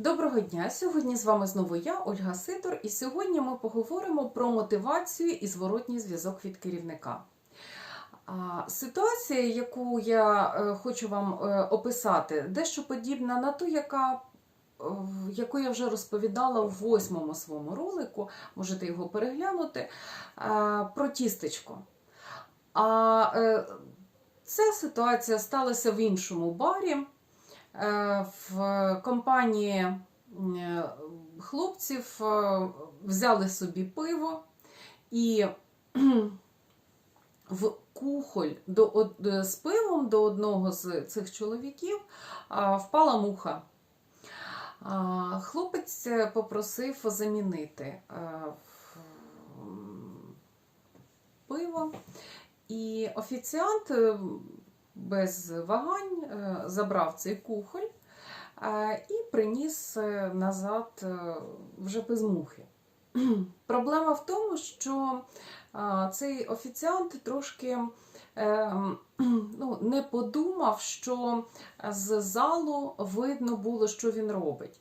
Доброго дня! Сьогодні з вами знову я, Ольга Сидор, і сьогодні ми поговоримо про мотивацію і зворотній зв'язок від керівника. Ситуація, яку я е, хочу вам е, описати, дещо подібна на ту, яка, е, яку я вже розповідала в восьмому своєму ролику, можете його переглянути, про тістечко. А ця ситуація сталася в іншому барі. Е, В компанії е, хлопців е, взяли собі пиво і в кухоль до, з пивом до одного з цих чоловіків впала муха. Хлопець попросив замінити пиво, і офіціант без вагань е, забрав цей кухоль е, і приніс е, назад вже без мухи. Проблема в тому, що цей офіціант трошки ну, не подумав, що з залу видно було, що він робить.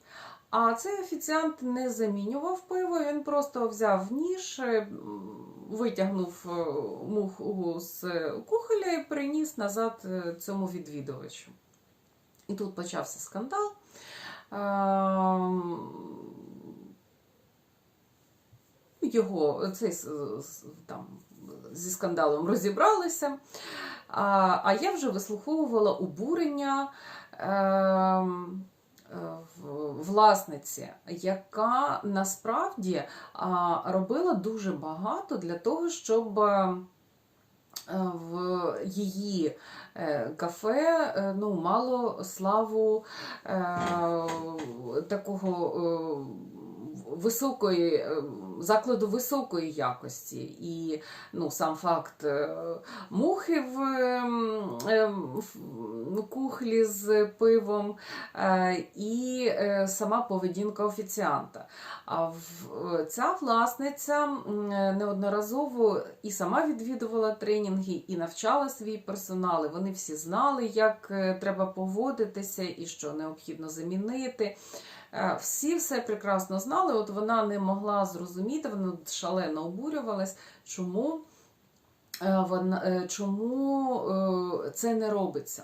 А цей офіціант не замінював пиво, він просто взяв ніж, витягнув е, муху з кухоля і приніс назад е, цьому відвідувачу. І тут почався скандал. Ем, Його цей с- с- там зі скандалом розібралися. А, я вже вислуховувала обурення ем, е, власниці, яка насправді робила дуже багато для того, щоб е, в її е, кафе е, ну, мало славу е, такого е, високої е, закладу високої якості. І ну, сам факт е, мухи в, ем, ем, в кухлі з пивом е, і е, сама поведінка офіціанта. А ця власниця неодноразово і сама відвідувала тренінги, і навчала свій персонал. Вони всі знали, як е, треба поводитися і що необхідно замінити. Е, Всі все прекрасно знали. От вона не могла зрозуміти, вона шалено обурювалась, чому, е, е, чому е, це не робиться.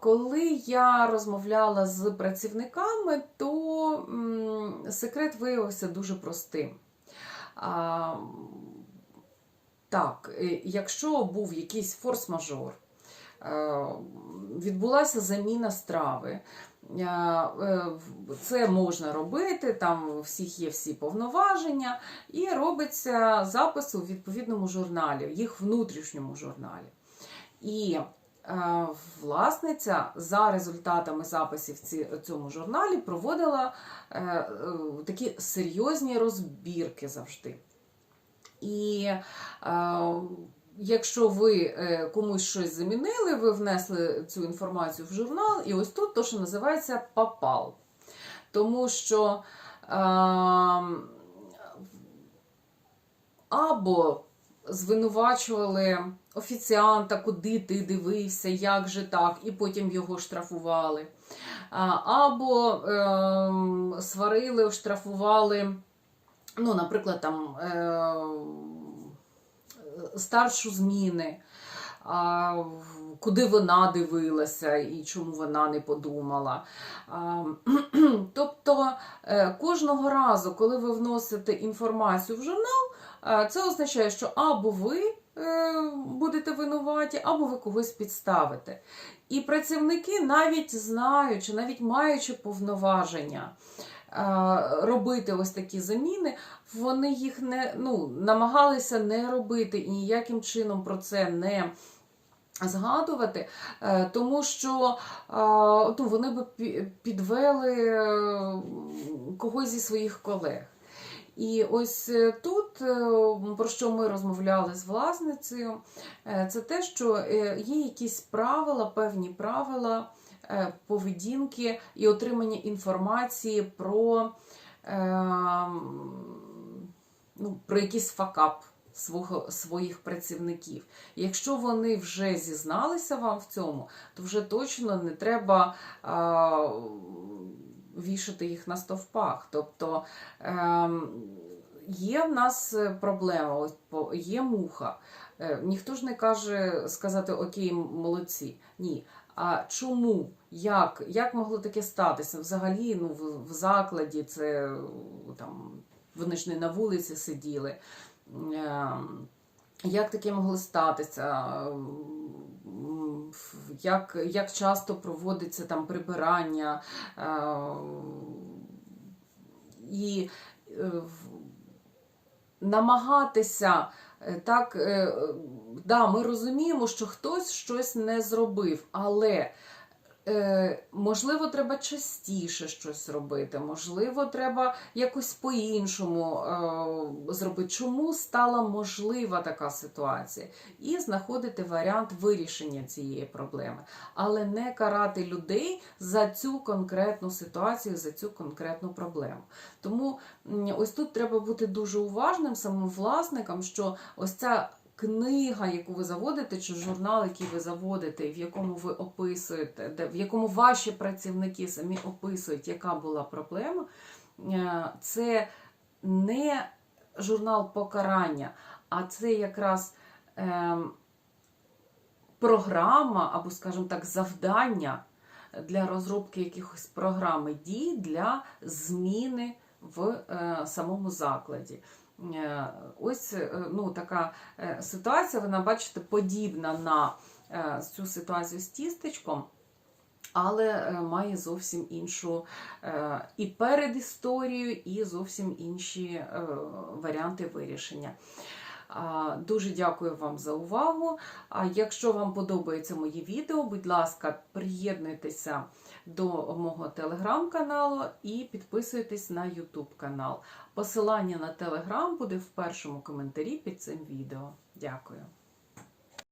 Коли я розмовляла з працівниками, то секрет виявився дуже простим. Так, якщо був якийсь форс-мажор, е, відбулася заміна страви. е, Це можна робити, там у всіх є всі повноваження, і робиться запис у відповідному журналі, їх внутрішньому журналі. І власниця за результатами записів в цьому журналі проводила е, е, такі серйозні розбірки завжди. І е, якщо ви е, комусь щось замінили, ви внесли цю інформацію в журнал, і ось тут то, що називається попал. Тому що е, або звинувачували офіціанта, куди ти дивився, як же так, і потім його штрафували. Або е, сварили, штрафували, ну, наприклад, там е, старшу зміни. Куди вона дивилася і чому вона не подумала. Тобто е, кожного разу, коли ви вносите інформацію в журнал, е, це означає, що або ви е, будете винуваті, або ви когось підставите. І працівники, навіть знаючи, навіть маючи повноваження робити ось такі заміни, вони їх не ну, намагалися не робити і ніяким чином про це не згадувати, е, тому що е, ну, вони б підвели е, когось зі своїх колег. І ось тут, про що ми розмовляли з власницею, це те, що є якісь правила, певні правила поведінки і отримання інформації про, е, ну, про якийсь факап свого, своїх працівників. Якщо вони вже зізналися вам в цьому, то вже точно не треба а, вішати їх на стовпах. Тобто ем, є в нас проблема, є муха. Е, Ніхто ж не каже сказати Окей, молодці. Ні. А чому? Як? Як могло таке статися? Взагалі, ну, в, в закладі це там вони ж не на вулиці сиділи. Ем, Як таке могло статися? Як, як часто проводиться там прибирання? Ем, І е, намагатися е, так, е, да, ми розуміємо, що хтось щось не зробив, але можливо, треба частіше щось робити, можливо, треба якось по-іншому е, зробити. Чому стала можлива така ситуація? І знаходити варіант вирішення цієї проблеми, але не карати людей за цю конкретну ситуацію, за цю конкретну проблему. Тому ось тут треба бути дуже уважним самим власникам, що ось ця книга, яку ви заводите, чи журнал, який ви заводите, в якому ви описуєте, де, в якому ваші працівники самі описують, яка була проблема, е, це не журнал покарання, а це якраз ем, програма або, скажімо так, завдання для розробки якихось програми дій для зміни в е, самому закладі. Е, Ось е, ну, така е, ситуація, вона, бачите, подібна на цю ситуацію з тістечком, але має зовсім іншу і передісторію, і зовсім інші варіанти вирішення. Дуже дякую вам за увагу. Якщо вам подобається моє відео, будь ласка, приєднуйтеся до мого телеграм-каналу і підписуйтесь на YouTube канал. Посилання на телеграм буде в першому коментарі під цим відео. Дякую.